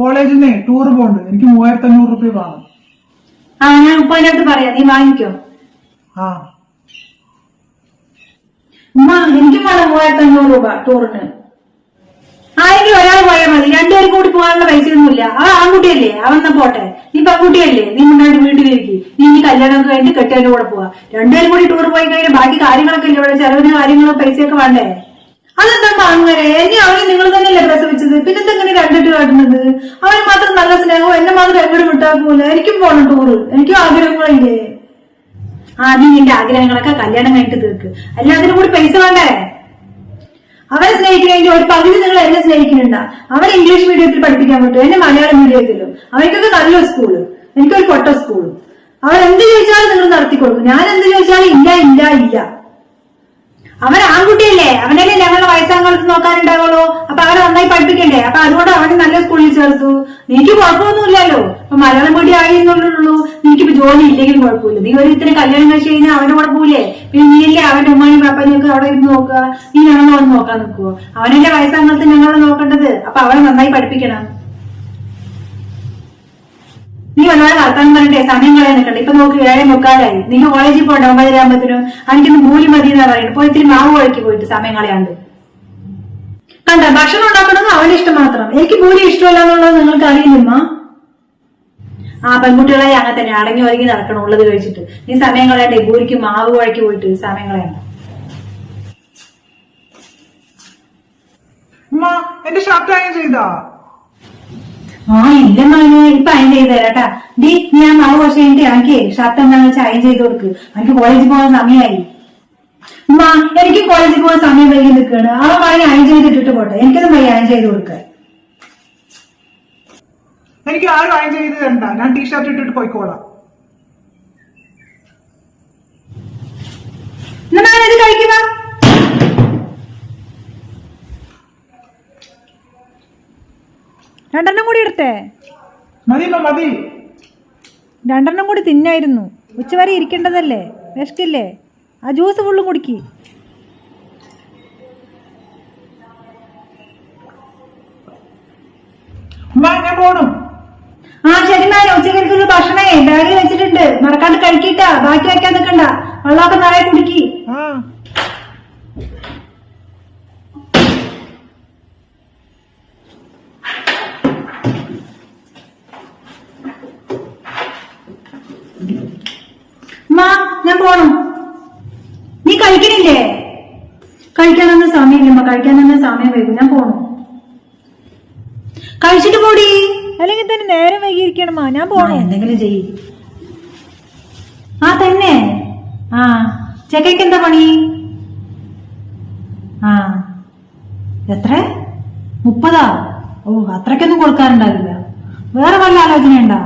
കോളേജിൽ നിന്ന് ടൂർ പോകുന്നുണ്ട് എനിക്ക് മൂവായിരത്തി അഞ്ഞൂറ് റുപ്യ വേണം. ആ ഞാൻ ഉപ്പാന്റെ അടുത്ത് പറയാം. നീ വാങ്ങിക്കോ. ആ. ഉമ്മ എനിക്കും വേണം മൂവായിരത്തി അഞ്ഞൂറ് രൂപ ടൂറിന്. ആരെങ്കിലും ഒരാൾ പോയാൽ മതി. രണ്ടുപേരും കൂടി പോകാനുള്ള പൈസയൊന്നുമില്ല. ആ ആൺകുട്ടിയല്ലേ? അവൻ എന്നാ പോട്ടെ? നീ പെൺകുട്ടിയല്ലേ നീ മുന്നോട്ട് വീട്ടിലിരിക്കും നീ ഇനി കല്യാണമൊക്കെ കഴിഞ്ഞിട്ട് കെട്ടിയതിന്റെ കൂടെ പോവാ. രണ്ടുപേരും കൂടി ടൂർ പോയി കഴിഞ്ഞാൽ ബാക്കി കാര്യങ്ങളൊക്കെ ഇല്ലേ? ഇവിടെ ചെലവിന് കാര്യങ്ങളും പൈസയൊക്കെ വേണ്ടേ? അതെന്താ അങ്ങനെ എന്നെ അവനെ നിങ്ങൾ തന്നെയല്ലേ പ്രസവിച്ചത്? പിന്നെന്താ ഇങ്ങനെ കണ്ടിട്ട് കാട്ടുന്നത്? അവന് മാത്രം നല്ല സ്നേഹവും എന്നെ മാത്രം എങ്ങോട്ട് വിട്ടാക്കൂല? എനിക്കും പോണം ടൂറ് എനിക്കും ആഗ്രഹങ്ങളില്ലേ? ആ നീ നിന്റെ ആഗ്രഹങ്ങളൊക്കെ കല്യാണം കഴിഞ്ഞിട്ട് തീർക്ക്. അല്ലാതിനും കൂടി പൈസ വേണ്ടേ? അവരെ സ്നേഹിക്കണമെങ്കിൽ ഒരു പകുതി നിങ്ങൾ എന്നെ സ്നേഹിക്കുന്നുണ്ട. അവരെ ഇംഗ്ലീഷ് മീഡിയത്തിൽ പഠിപ്പിക്കാൻ പറ്റും. എന്നെ മലയാളം മീഡിയത്തിലും അവർക്കൊക്കെ നല്ല സ്കൂൾ എനിക്കൊരു പൊട്ട സ്കൂളും അവരെന്ത് ചോദിച്ചാലും നിങ്ങൾ നടത്തി കൊടുക്കും ഞാൻ എന്ത് ചോദിച്ചാലും ഇല്ല ഇല്ല ഇല്ല. അവൻ ആൺകുട്ടിയല്ലേ? അവനല്ലേ ഞങ്ങളുടെ വയസ്സാം നോക്കാനുണ്ടാവുള്ളൂ. അപ്പൊ അവനെ നന്നായി പഠിപ്പിക്കണ്ടേ? അപ്പൊ അതുകൊണ്ട് അവനെ നല്ല സ്കൂളിൽ ചേർത്തു. നീക്ക് കുഴപ്പമൊന്നുമില്ലല്ലോ. അപ്പൊ മലയാളം മീഡിയം ആയി എന്നുള്ളൂ നീക്ക് ഇപ്പൊ ജോലി ഇല്ലെങ്കിലും കുഴപ്പമില്ല. നീ ഒരു ഇത്ര കല്യാണം കഴിച്ച് കഴിഞ്ഞാൽ അവന്റെ കൂടെ പോലെ പിന്നെ നീയല്ലേ അവന്റെ ഉമ്മയും പാപ്പയും ഒക്കെ അവിടെ ഇരുന്ന് നോക്കുക? നീ ഞങ്ങളെ വന്ന് നോക്കാൻ നിൽക്കുവോ? അവനല്ലേ വയസ്സാം ഞങ്ങളെ നോക്കേണ്ടത്? അപ്പൊ അവനെ നന്നായി പഠിപ്പിക്കണം. നീ ഒരുപാട് വർത്താനം പറഞ്ഞിട്ടേ സമയം കളയാൻ നിൽക്കണ്ട ഇപ്പൊ നോക്ക് ഏഴെ മുക്കാലായി. നീ കോളേജിൽ പോകണ്ട ഒമ്പതരാകുമ്പത്തിനും എനിക്കിന്ന് മൂലി മതി എന്നാ പറയുന്നത്. പോയി ഇത്തിരി മാവ് കുഴക്കി പോയിട്ട് സമയം കളയാണ്ട്. കണ്ട? ഭക്ഷണം ഉണ്ടാക്കണമെന്ന് അവന്റെ ഇഷ്ടം മാത്രം. എനിക്ക് പൂരി ഇഷ്ടമല്ല എന്നുള്ളത് നിങ്ങൾക്ക് അറിയില്ലമ്മ. ആ പെൺകുട്ടികളായി അങ്ങനെ തന്നെ അടങ്ങി ഒരുങ്ങി നടക്കണം ഉള്ളത് കഴിച്ചിട്ട്. നീ സമയം കളയണ്ടേ? പൂരിക്ക് മാവ് കുഴക്കി പോയിട്ട് സമയം കളയണ്ട. എന്റെ ഷർട്ട് ചെയ്താ. ആ ഇല്ല മോനെ ഇപ്പൊ അയൻ ചെയ്ത് തരാട്ടാ ഡി ഞാൻ മാവ് കുറച്ച് കഴിഞ്ഞിട്ട് എനിക്ക് ഷർട്ട് എന്താണെന്ന് വെച്ചാൽ അയൻ ചെയ്ത് കൊടുക്ക്. എനിക്ക് കോളേജിൽ പോകാൻ സമയമായി ഉമ്മ എനിക്ക് കോളേജിൽ പോകാൻ സമയം വൈകി നിൽക്കുകയാണ് ആ പറഞ്ഞ് അയൻ ചെയ്തിട്ടിട്ട് പോട്ടെ. എനിക്കൊന്നും വൈകി അയൻ ചെയ്ത് കൊടുക്ക എനിക്ക് ആരും അയൻ ചെയ്ത് തരണ്ട. ഞാൻ ടീഷർട്ട് ഇട്ടിട്ട് പോയിക്കോളാം. എന്നാ ഇത് കഴിക്കുന്ന രണ്ടെണ്ണം കൂടി എടുത്തേ. മതി രണ്ടെണ്ണം കൂടി തിന്നായിരുന്നു. ഉച്ചവരെ ഇരിക്കേണ്ടതല്ലേ? വിശക്കില്ലേ? ആ ജ്യൂസ് ഫുള്ളും കുടിക്ക്. ആ ശരി മാനോ ഉച്ചക്കൽക്കുള്ള ഭക്ഷണേ. ബാഗിൽ വെച്ചിട്ടുണ്ട്. മറക്കാണ്ട് കഴിക്കിട്ടാ. ബാക്കി വെക്കാൻ നിൽക്കണ്ട വെള്ളമൊക്കെ നിറയെ കുടിക്കി ആ മാ ഞാൻ പോണു നീ കഴിക്കണില്ലേ കഴിക്കാനൊന്നും സമയമില്ലമ്മ കഴിക്കാനൊന്നും സമയം വൈകും. ഞാൻ പോണു. കഴിച്ചിട്ട് പോടി. അല്ലെങ്കിൽ തന്നെ നേരം വൈകിയിരിക്കണമാ ഞാൻ പോണു. എന്തെങ്കിലും ചെയ്യ. ആ തന്നെ. ആ ചെക്കയ്ക്ക് എന്താ പണി? ആ എത്ര? മുപ്പതാ? ഓ അത്രക്കൊന്നും കൊടുക്കാറുണ്ടാവില്ല. വേറെ വല്ല ആലോചന ഉണ്ടാ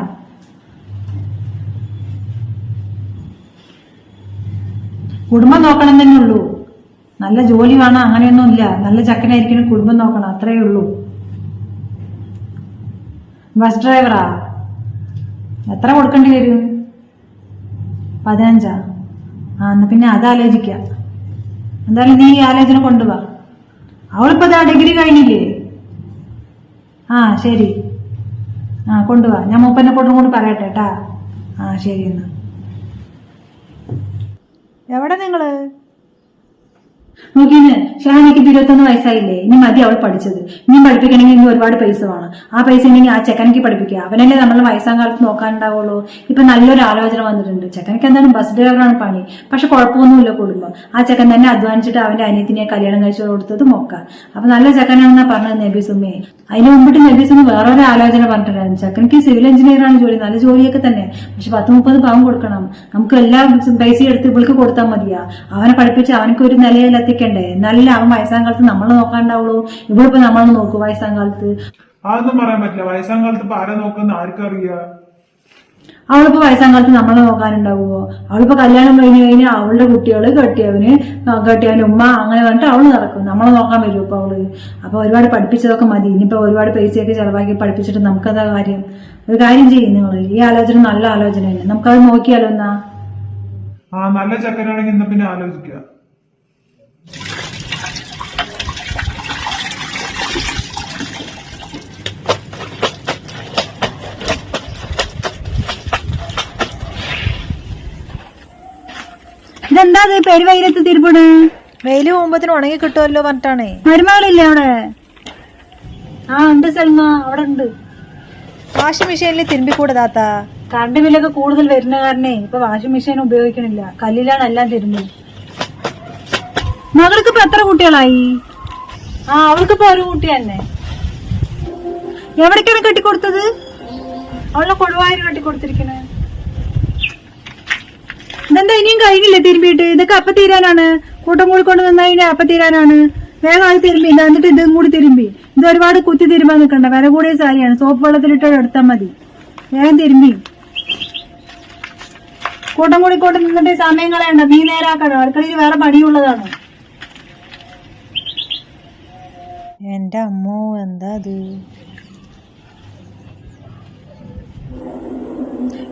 കുടുംബം നോക്കണം തന്നെ ഉള്ളൂ. നല്ല ജോലി വേണം അങ്ങനെയൊന്നും ഇല്ല. നല്ല ചക്കനായിരിക്കണം കുടുംബം നോക്കണം അത്രേ ഉള്ളൂ. ബസ് ഡ്രൈവറാ? എത്ര കൊടുക്കേണ്ടി വരും? പതിനഞ്ചാ? ആ എന്നാ പിന്നെ അത് ആലോചിക്ക. എന്തായാലും നീ ഈ ആലോചന കൊണ്ടുവാ. അവളിപ്പോ അതാ ഡിഗ്രി കഴിഞ്ഞില്ലേ? ആ ശരി. ആ കൊണ്ടുവാ. ഞാൻ മൂപ്പനെ കൊണ്ടും കൊണ്ട് പറയട്ടെ കേട്ടാ. ആ ശരി എന്നാ. എവിടെ നിങ്ങൾ? നോക്കിന്ന് ഷാനിക്ക് ഇരുപത്തൊന്ന് വയസ്സായില്ലേ? ഇനി മതി അവൾ പഠിച്ചത്. ഇനി പഠിപ്പിക്കണമെങ്കിൽ ഇനി ഒരുപാട് പൈസ വേണം. ആ പൈസ ഉണ്ടെങ്കിൽ ആ ചെക്കനിക്ക് പഠിപ്പിക്കുക. അവനല്ലേ നമ്മൾ വയസ്സാം കാലത്ത് നോക്കാനുണ്ടാവുള്ളൂ. ഇപ്പൊ നല്ലൊരു ആലോചന വന്നിട്ടുണ്ട്. ചെക്കനിക്ക് എന്തായാലും ബസ് ഡ്രൈവറാണ് പണി. പക്ഷെ കുഴപ്പമൊന്നുമില്ല കുടുംബം. ആ ചെക്കൻ തന്നെ അധ്വാനിച്ചിട്ട് അവന്റെ അനിയത്തിനെ കല്യാണം കഴിച്ചു കൊടുത്തത് മൊക്ക. അപ്പൊ നല്ല ചെക്കനാണെന്നാ പറഞ്ഞത് നബി സുമ്മയെ അതിന് മുമ്പിട്ട് നബി സുമ്മ വേറൊരു ആലോചന പറഞ്ഞിട്ടുണ്ടായിരുന്നു. ചെക്കനിക്ക് സിവിൽ എഞ്ചിനീയറാണ് ജോലി. നല്ല ജോലിയൊക്കെ തന്നെ. പക്ഷെ പത്ത് മുപ്പത് പാവം കൊടുക്കണം. നമുക്ക് എല്ലാ പൈസ എടുത്ത് ഇവൾക്ക് കൊടുത്താൽ മതിയാ. അവനെ പഠിപ്പിച്ച് അവനക്ക് ഒരു നിലയിൽ എത്തിക്കണ്ടേ നല്ല അവൻ വയസ്സാം കാലത്ത് നമ്മളെ നോക്കാണ്ടാവുള്ളൂ. ഇവളിപ്പോ നമ്മളെ നോക്കൂ വയസ്സാം കാലത്ത് അതൊന്നും പറയാൻ പറ്റില്ല. വയസ്സാം കാലത്ത് ഇപ്പൊ ആരെ നോക്കുന്ന ആർക്കറിയാ അവളിപ്പോ വയസ്സാം കാലത്ത് നമ്മളെ നോക്കാനുണ്ടാവുമോ അവളിപ്പോ കല്യാണം കഴിഞ്ഞു കഴിഞ്ഞാൽ അവളുടെ കുട്ടികൾ കെട്ടിയവന് കെട്ടിയവന് ഉമ്മ അങ്ങനെ പറഞ്ഞിട്ട് അവൾ നടക്കും. നമ്മളെ നോക്കാൻ വരും ഇപ്പൊ അവൾ. അപ്പൊ ഒരുപാട് പഠിപ്പിച്ചതൊക്കെ മതി. ഇനിയിപ്പോ ഒരുപാട് പൈസയൊക്കെ ചെലവാക്കി പഠിപ്പിച്ചിട്ട് നമുക്കതാ കാര്യം? ഒരു കാര്യം ചെയ്യും നിങ്ങൾ ഈ ആലോചന നല്ല ആലോചനയല്ലേ നമുക്കത് നോക്കിയാലോ എന്നാ? ആ നല്ല ചക്കനാണെങ്കിൽ ഇന്ന് പിന്നെ ആലോചിക്കുക ഇതെന്താ പേര് വെയിലത്ത് തിരുപ്പണ് വെയിൽ പോകുമ്പത്തിന് ഉണങ്ങി കിട്ടുമല്ലോ പറഞ്ഞിട്ടാണേ. മരുമകളില്ലേ അവിടെ? ആ ഉണ്ട് സൽമ അവിടെ ഉണ്ട്. വാഷിംഗ് മെഷീനിൽ തിരുമ്പി കൂടെ കറണ്ട് ബില്ലൊക്കെ കൂടുതൽ വരുന്ന കാരണേ ഇപ്പൊ വാഷിംഗ് മെഷീൻ ഉപയോഗിക്കണില്ല. കല്ലിലാണ് എല്ലാം തിരുമ്പി മകൾക്ക് ഇപ്പൊ എത്ര കുട്ടികളായി? ആ അവൾക്കിപ്പോ ഒരു കുട്ടി തന്നെ. എവിടേക്കാണ് കെട്ടിക്കൊടുത്തത്? അവളെ കൊടുവായൂർ കെട്ടിക്കൊടുത്തിരിക്കണേ. ഇതെന്താ ഇനിയും കഴിഞ്ഞില്ലേ തിരുമ്പിയിട്ട്? ഇതൊക്കെ അപ്പ തീരാനാണ്. കൂട്ടം കൂടി കൊണ്ട് നിന്നാ ഇനി അപ്പ തീരാനാണ്. വേഗം അത് തിരുമ്പി. എന്നിട്ട് ഇതും കൂടി തിരുമ്പി. ഇത് ഒരുപാട് കുത്തി തിരുമ്പാൻ നിൽക്കണ്ട. വില കൂടിയ സാരിയാണ്. സോപ്പ് വെള്ളത്തിലിട്ട് എടുത്താൽ മതി. വേഗം തിരുമ്പി. കൂട്ടം കൂടി കൊണ്ട് നിന്നിട്ട് സമയം കളയണ്ട. നീ നേരാക്കണം. അടുക്കളയിൽ വേറെ പണിയുള്ളതാണ്. എന്റെ അമ്മോ എന്താ അത്?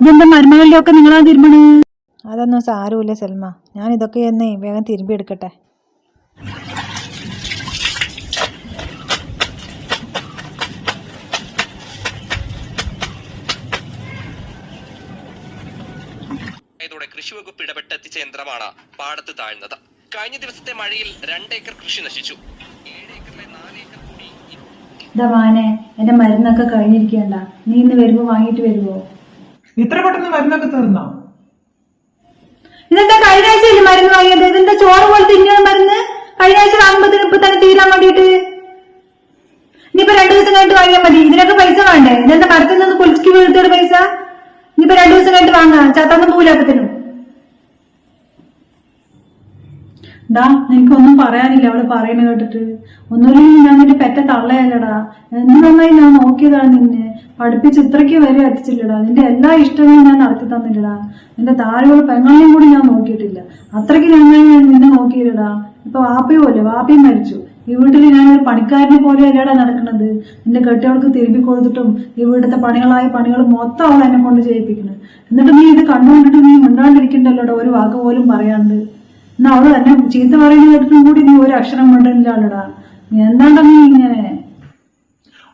ഇതെന്താ മരുമകളിലൊക്കെ ഒക്കെ നിങ്ങളാ തിരുമണ്? അതൊന്നും സാരമില്ല സെൽമ. ഞാൻ ഇതൊക്കെ എന്നേ വേഗം തിരുമ്പി എടുക്കട്ടെ. ഇതോടെ കൃഷിവകുപ്പ് ഇടപെട്ട് എത്തിച്ച യന്ത്രമാണ് പാടത്ത് താഴ്ന്നത്. കഴിഞ്ഞ ദിവസത്തെ മഴയിൽ രണ്ടേക്കർ കൃഷി നശിച്ചു. ഇതാ വാനെ എന്റെ മരുന്നൊക്കെ കഴിഞ്ഞിരിക്കണ്ട നീ ഇന്ന് വരുമ്പോ വാങ്ങിട്ട് വരുമോ ഇത്ര പെട്ടെന്ന് മരുന്നൊക്കെ തീർന്നോ? ഇതെന്താ കഴിഞ്ഞ ആഴ്ചയില്ലേ മരുന്ന് വാങ്ങിയത്? ഇതെന്താ ചോറ് പോലെ തിന്നുന്ന മരുന്ന്? കഴിഞ്ഞ ആഴ്ച വാങ്ങുമ്പോഴത്തേന് ഇപ്പൊ തന്നെ തീരാൻ വേണ്ടിയിട്ട്. ഇനിയിപ്പോ രണ്ടു ദിവസം കഴിഞ്ഞിട്ട് വാങ്ങിയാൽ മതി. ഇതിനൊക്കെ പൈസ വേണ്ടേ? ഇതെന്താ മരത്തിൽ നിന്ന് കുളിച്ച് വീഴ്ത്തോട് പൈസ? ഇനിയിപ്പോ രണ്ടു ദിവസം കഴിഞ്ഞിട്ട് വാങ്ങാം. ചാത്താന്ന് പൂലാക്കത്തിനും ഡാ നിനക്കൊന്നും പറയാനില്ല അവൾ പറയുന്നത് കേട്ടിട്ട്. ഒന്നുമില്ലെങ്കിൽ ഞാൻ നിന്റെ പെറ്റ തള്ളയല്ലടാ. എന്ത് നന്നായി ഞാൻ നോക്കിയതാണ് നിന്നെ. പഠിപ്പിച്ച് ഇത്രയ്ക്ക് വരെ എത്തിച്ചില്ലടാ. നിന്റെ എല്ലാ ഇഷ്ടങ്ങളും ഞാൻ നടത്തി തന്നില്ലടാ. നിന്റെ താഴെയുള്ള പെങ്ങളെയും കൂടി ഞാൻ നോക്കിയിട്ടില്ല. അത്രയ്ക്ക് നന്നായി ഞാൻ നിന്നെ നോക്കിയില്ലടാ. ഇപ്പൊ വാപ്പയും അല്ലേ വാപ്പയും മരിച്ചു. ഈ വീട്ടിൽ ഞാൻ ഒരു പണിക്കാരനെ പോലെ അല്ലടാ നടക്കുന്നത്. നിന്റെ കെട്ടിയവൾക്ക് തിരുമ്പി കൊടുത്തിട്ടും ഈ വീടത്തെ പണികളായ പണികൾ മൊത്തം അവൾ എന്നെ കൊണ്ട് ചെയ്യിപ്പിക്കുന്നത്. എന്നിട്ട് നീ ഇത് കണ്ടുകൊണ്ടിട്ട് നീ മിണ്ടാണ്ടിരിക്കണ്ടല്ലോടാ? ഒരു വാക്ക് പോലും പറയാണ്ട്. എന്നാ അവൾ തന്നെ ചീത്ത പറയുന്ന കേട്ടിട്ടും കൂടി നീ ഒരു അക്ഷരം മിണ്ടല്ലോടാ നീ എന്താണ്ടാ നീ ഇങ്ങനെ?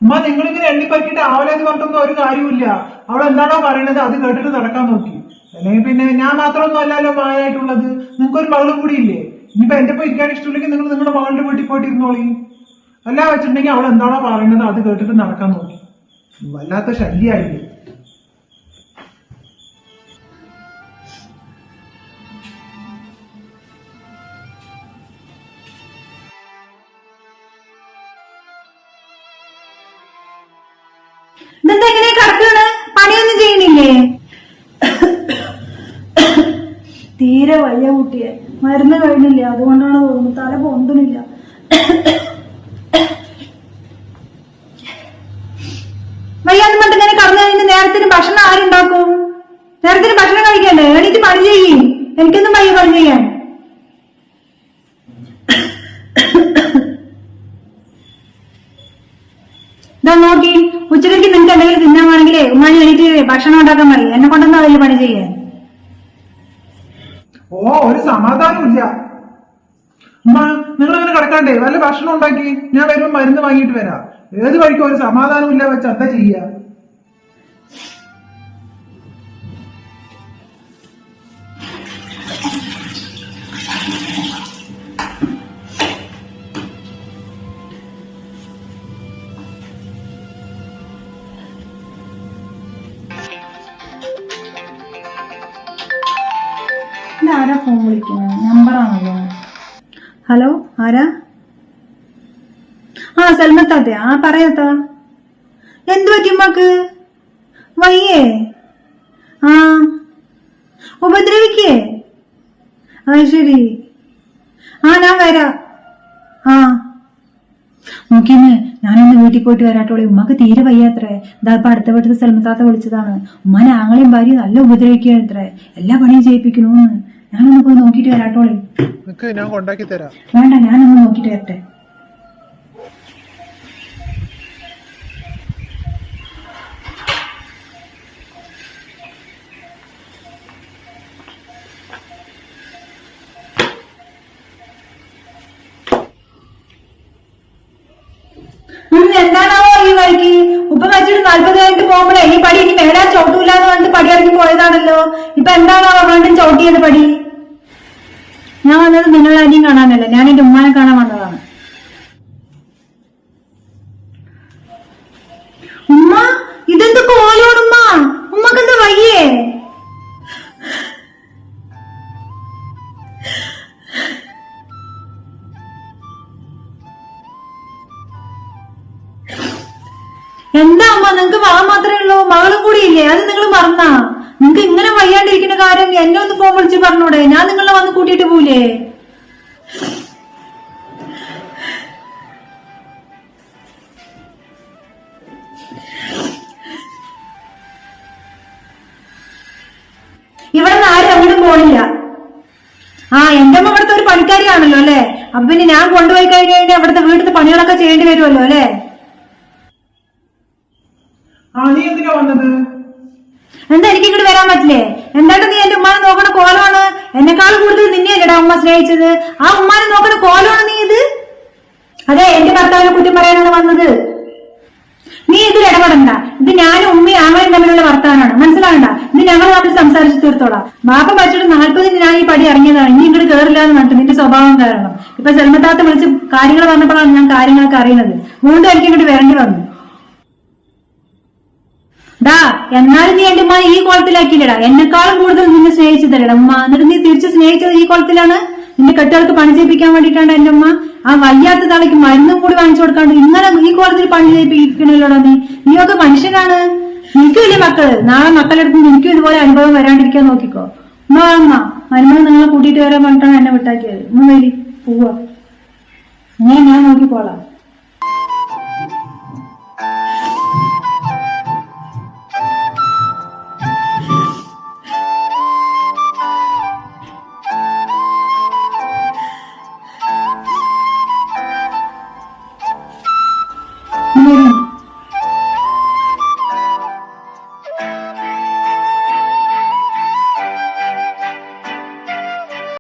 ഉമ്മ നിങ്ങളിങ്ങനെ എണ്ണിപ്പറ്റിട്ട് ആവലെന്ന് പറഞ്ഞിട്ടൊന്നും ഒരു കാര്യമില്ല അവൾ എന്താണോ പറയണത് അത് കേട്ടിട്ട് നടക്കാൻ നോക്കി. അല്ലെങ്കിൽ പിന്നെ ഞാൻ മാത്രമൊന്നും അല്ലല്ലോ മകനായിട്ടുള്ളത് നിങ്ങൾക്ക് ഒരു മകളും കൂടി ഇല്ലേ? ഇനിയിപ്പോ എന്റെ ഇപ്പൊ ഇരിക്കാൻ ഇഷ്ടമില്ലെങ്കിൽ നിങ്ങൾ നിങ്ങളുടെ മകളുടെ വീട്ടിൽ പോയിട്ട് ഇരുന്നോളി അല്ല വെച്ചിട്ടുണ്ടെങ്കിൽ അവൾ എന്താണോ പറയുന്നത് അത് കേട്ടിട്ട് നടക്കാൻ നോക്കി. വല്ലാത്ത ശല്യായില്ലേ ചെയ്യണില്ലേ തീരെ വയ്യ കുട്ടിയെ. മരുന്ന് കഴിഞ്ഞില്ല? അതുകൊണ്ടാണ് തോന്നുന്നു. തല പൊന്തണില്ല വയ്യാന്ന് പറഞ്ഞിട്ട് ഇങ്ങനെ കടന്നു കഴിഞ്ഞ് നേരത്തിന് ഭക്ഷണം ആരുണ്ടാക്കും നേരത്തിന് ഭക്ഷണം കഴിക്കണ്ടേ? എണീറ്റ് പണി ചെയ്യും. എനിക്കൊന്നും വയ്യ പണി ചെയ്യാൻ. നോക്കി. ഉച്ചയ്ക്ക് നിനക്ക് എന്തെങ്കിലും തിന്നാൻ വേണമെങ്കിലേ ഉമ്മാനി എണീറ്റ് ഭക്ഷണം ഉണ്ടാക്കാൻ മതി എന്നെ കൊണ്ടൊന്നും അതിൽ പണി ചെയ്യാൻ. ഓ ഒരു സമാധാനമില്ല ഉമ്മ നിങ്ങൾ അങ്ങനെ കിടക്കണ്ടേ? വല്ല ഭക്ഷണം ഉണ്ടാക്കി? ഞാൻ വരുമ്പോ മരുന്ന് വാങ്ങിയിട്ട് വരാം. ഏത് വഴിക്കും ഒരു സമാധാനമില്ല വെച്ച എന്താ ചെയ്യാ? ഹലോ ആരാ? ആ സൽമത്താത്തെ ആ പറയാത്ത എന്തു പറ്റി ഉമ്മക്ക് വയ്യേ. ആ ഉപദ്രവിക്കേ. ആ ശരി. ആ ഞാൻ വരാ. ആ. നോക്കിന്ന് ഞാനൊന്ന് വീട്ടിൽ പോയിട്ട് വരാട്ടോളെ ഉമ്മക്ക് തീരെ വയ്യാത്രേ. ഇതാ ഇപ്പൊ അടുത്ത വീട്ടിൽ സ്ഥലമത്താത്ത വിളിച്ചതാണ്. ഉമ്മനെ ആങ്ങളെയും ഭാര്യ നല്ല ഉപദ്രവിക്കുകയാണത്രേ എല്ലാ പണിയും ചെയ്യിപ്പിക്കണോന്ന്. ഞാനൊന്ന് പോയി നോക്കിട്ട് വരാട്ടോളെ. ഞാൻ കൊണ്ടാക്കി തരാം. വേണ്ട ഞാനൊന്ന് നോക്കിട്ട് വരട്ടെ. എന്താണാവോ ഈ വഴിക്ക്? ഉപ്പ വെച്ചിട്ട് നാല്പത് കഴിഞ്ഞിട്ട് പോകുമ്പോഴേ പടി ഇനി മേലാ ചവിട്ടൂല എന്ന് പറഞ്ഞിട്ട് പടി ഇറങ്ങി പോയതാണല്ലോ. ഇപ്പൊ എന്താണോ വീണ്ടും ചവിട്ടിയത് പടി? ഞാൻ വന്നത് നിങ്ങളെ അനിയും കാണാനല്ല ഞാൻ എന്റെ ഉമ്മാനെ കാണാൻ വന്നതാണ്. ഉമ്മ ഇതെന്ത് കോലോടുമ്മ? ഉമ്മക്കെന്താ വയ്യേ? എന്താ അമ്മ നിങ്ങക്ക് വാ മാത്രമേ ഉള്ളൂ. മകളും കൂടി ഇല്ലേ? അത് നിങ്ങൾ മറന്നാ. നിങ്ങക്ക് ഇങ്ങനെ വയ്യാണ്ടിരിക്കുന്ന കാര്യം എന്നെ ഒന്ന് ഫോൺ വിളിച്ച് പറഞ്ഞൂടെ? ഞാൻ നിങ്ങളെ വന്ന് കൂട്ടിയിട്ട് പോലേ ഇവിടെ നിന്ന് ആരും അങ്ങോട്ടും പോണില്ല. ആ എന്റെ അമ്മ ഇവിടുത്തെ ഒരു പണിക്കാരിയാണല്ലോ അല്ലെ? അപ്പൊ പിന്നെ ഞാൻ കൊണ്ടുപോയി കഴിഞ്ഞ് കഴിഞ്ഞാൽ ഇവിടുത്തെ വീട്ടിൽ പണികളൊക്കെ ചെയ്യേണ്ടി വരുമല്ലോ അല്ലേ ആ നീ എന്താ എനിക്ക് ഇങ്ങോട്ട് വരാൻ പറ്റില്ലേ? എന്താട്ടോ നീ എന്റെ ഉമ്മാനെ നോക്കണ കോലമാണ്? എന്നെക്കാൾ കൂടുതൽ നിന്നെയല്ലേടാ ഉമ്മ സ്നേഹിച്ചത്. ആ ഉമ്മാനെ നോക്കണ കോലമാണ് നീ ഇത്? അതെ എന്റെ ഭർത്താവിനെ കുറ്റം പറയാനാണ് വന്നത്. നീ ഇതിൽ ഇടപെടണ്ട. ഇത് ഞാനും ഉമ്മയും ആമയും തമ്മിലുള്ള വർത്താനാണ്. മനസ്സിലാകണ്ട? ഇത് ഞങ്ങൾ തമ്മിൽ സംസാരിച്ചു തീർത്തോളാം. ബാപ്പ പറ്റിട്ട് നാൽപ്പതിന് ഞാൻ ഈ പടി ഇറങ്ങിയതാണ്. ഇനി ഇങ്ങോട്ട് കയറില്ല എന്ന് പറഞ്ഞിട്ട് നിന്റെ സ്വഭാവം കാരണം. ഇപ്പൊ സെൽമത്താത്ത വിളിച്ച് കാര്യങ്ങൾ പറഞ്ഞപ്പോഴാണ് ഞാൻ കാര്യങ്ങളൊക്കെ അറിയുന്നത്. വീണ്ടും എനിക്ക് ഇങ്ങോട്ട് വരേണ്ടി വന്നു. ഡാ എന്നാലും നീ എന്റെ ഉമ്മ ഈ കോളത്തിലാക്കിയില്ലടാ. എന്നെക്കാളും കൂടുതൽ നിന്നെ സ്നേഹിച്ചതല്ലടാ. ഉമ്മ എന്നിട്ട് നീ തിരിച്ച് സ്നേഹിച്ചത് ഈ കോളത്തിലാണ്? നിന്റെ കെട്ടുകൾക്ക് പണി ചെയ്യിപ്പിക്കാൻ വേണ്ടിയിട്ടാണ് എന്റെ ഉമ്മ? ആ വയ്യാത്ത തലയ്ക്ക് മരുന്നും കൂടി വാങ്ങിച്ചു കൊടുക്കാണ്ട് ഇങ്ങനെ ഈ കോളത്തിൽ പണി ചെയ്യിപ്പിക്കണല്ലോടാ നീ? നീയൊക്കെ മനുഷ്യനാണ്. നിനക്കും ഇല്ലേ മക്കൾ? നാളെ മക്കളെടുത്ത് നിനക്കും ഇതുപോലെ അനുഭവം വരാണ്ടിരിക്കാൻ നോക്കിക്കോ. ഉമ്മ അമ്മ മരുമകൾ നിങ്ങളെ കൂട്ടിയിട്ട് വരാൻ പറഞ്ഞിട്ടാണ് എന്നെ വിട്ടാക്കിയത്. ഉമ്മ വരി പോവാ. ഞാൻ ഞാൻ നോക്കിക്കോളാം